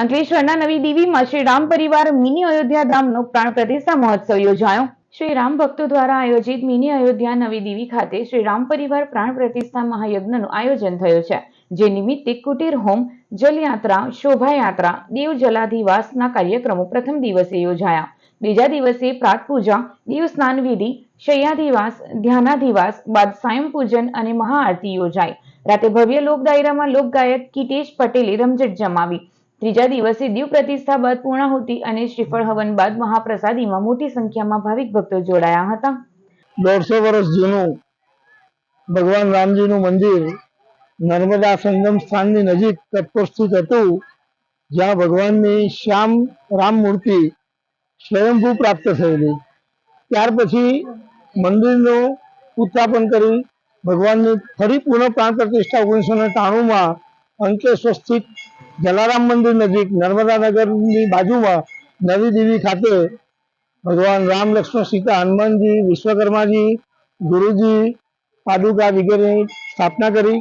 અંકલેશ્વરના નવી દીવીમાં શ્રી રામ પરિવાર મિની અયોધ્યા ધામનો પ્રાણ પ્રતિષ્ઠા મહોત્સવ યોજાયો. શ્રી રામ ભક્તો દ્વારા આયોજિત મિની અયોધ્યા નવી દીવી ખાતે શ્રી રામ પરિવાર પ્રાણ પ્રતિષ્ઠા મહાયજ્ઞનું આયોજન થયું છે, જે નિમિત્તે કુટીર હોમ, જલયાત્રા, શોભાયાત્રા, દેવ જલાધિવાસના કાર્યક્રમો પ્રથમ દિવસે યોજાયા. બીજા દિવસે પ્રાત પૂજા, દેવ સ્નાન વિધિ શય્યાધિવાસ ધ્યાનાધિવાસ બાદ સાયં પૂજન અને મહાઆરતી યોજાઈ. રાતે ભવ્ય લોક દાયરામાં લોકગાયક કિટેશ પટેલે રમઝટ જમાવી. ત્રીજા દિવસે દીવ પ્રતિષ્ઠા બાદ પૂર્ણાહુતિ અને શ્રીફળ હવન બાદ મહાપ્રસાદીમાં મોટી સંખ્યામાં ભાવિક ભક્તો જોડાયા હતા. દોઢસો વર્ષ જૂનું ભગવાન રામજીનું મંદિર નર્મદા સંગમ સ્થાનની નજીક તત્પર હતું, જ્યાં ભગવાનની શ્યામ રામ મૂર્તિ સ્વયંભૂ પ્રાપ્ત થયેલી. ત્યાર પછી મંદિરનું ઉત્થાપન કરી ભગવાનની ફરી પુનઃ પ્રાણ પ્રતિષ્ઠા ઓગણીસો ને ત્રાણુંમાં અંકલેશ્વર સ્થિત જલારામ મંદિર નજીક નર્મદા નગરની બાજુમાં નવી દેવી ખાતે ભગવાન રામ, લક્ષ્મણ, સીતા, હનુમાનજી, વિશ્વકર્માજી, ગુરુજી, પાદુકા વગેરેની સ્થાપના કરી.